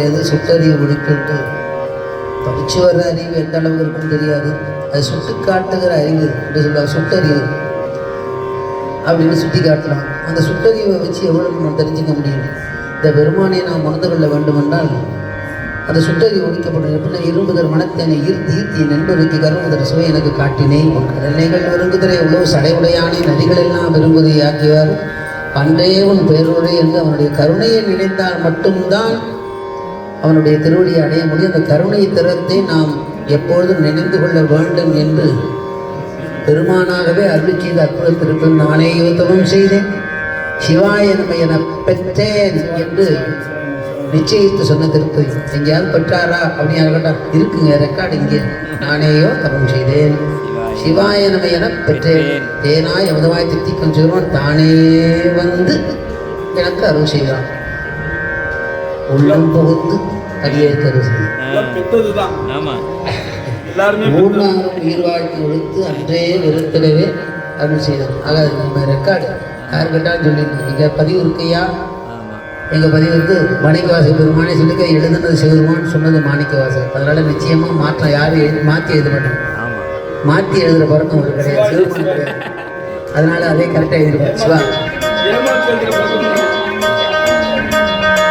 எது சுட்டறிவு ஒழிக்கிட்டு படிச்சு வர்ற அறிவு எந்த அளவுக்கு இருக்குன்னு தெரியாது. அது சுட்டு காட்டுகிற அறிவு என்று சொல்லுவாங்க. சுட்டறிவு. அப்படின்னு சுட்டி காட்டலாம். அந்த சுட்டறிவை வச்சு எவ்வளவு நம்ம தெரிஞ்சுக்க முடியும்? இந்த பெருமானை நாம் உணர்ந்து கொள்ள வேண்டுமென்றால் அந்த சுட்டறிவு ஒழிக்கப்படும். எப்படின்னா இரும்புதர் மனத்தேனை ஈர்த்தி ஈர்த்தி நண்பருக்கு கரும்புதர் சுவை எனக்கு காட்டினேன். உன் கடல்கள் விரும்புதரை எவ்வளவு சடைவுடையானே. நதிகள் எல்லாம் விரும்புதை ஆக்கிவார் அன்றே உன் பேருடைய என்று அவனுடைய கருணையை நினைத்தால் மட்டும்தான் அவனுடைய திருவடியை அடைய முடியும். அந்த கருணை திறத்தை நாம் எப்பொழுதும் நினைந்து கொள்ள வேண்டும் என்று பெருமானாகவே அருள் செய்த அற்புத திருப்பம் நானே யுத்தமும் செய்தேன். சிவாய நம்ம என பெற்றேன் என்று நிச்சயித்து சொன்ன திருப்பு எங்கேயாவது பெற்றாரா அப்படின்னு கேட்டா இருக்குங்க ரெக்கார்டு இங்கே. நானேயோ தவம் செய்தேன். சிவாய நம என பெற்றேன். தேனாய் அமுதமாய் தித்திக்கும் கொஞ்சம் தானே வந்து எனக்கு அருள் செய்தான் உள்ளம் புகுந்து எல்லாம் பெத்ததுதான். ஆமா. எல்லாருமே மூணாறு உயிர் வாழ்க்கை ஒழித்து அன்றே வெறுத்திடவே அருள் செய்தார் ஆக அது நம்ம ரெக்கார்டு யார் கேட்டாலும் சொல்லியிருந்தோம் இங்கே பதிவு இருக்கையா? ஆமா. எங்கள் பதிவு இருக்கு. மாணிக்கவாச பெருமானே சொல்லிக்க எழுதுனது சிவருமான்னு சொன்னது மாணிக்கவாசர் அதனால நிச்சயமாக மாற்றம் யாரும் எழுதி மாற்றி எழுத மாட்டாங்க. ஆமா. மாற்றி எழுதுகிற பழக்கம் ஒரு கிடையாது. சிவருமான் கிடையாது. அதனால அதே கரெக்டாக எழுதிருப்பார் சிவா.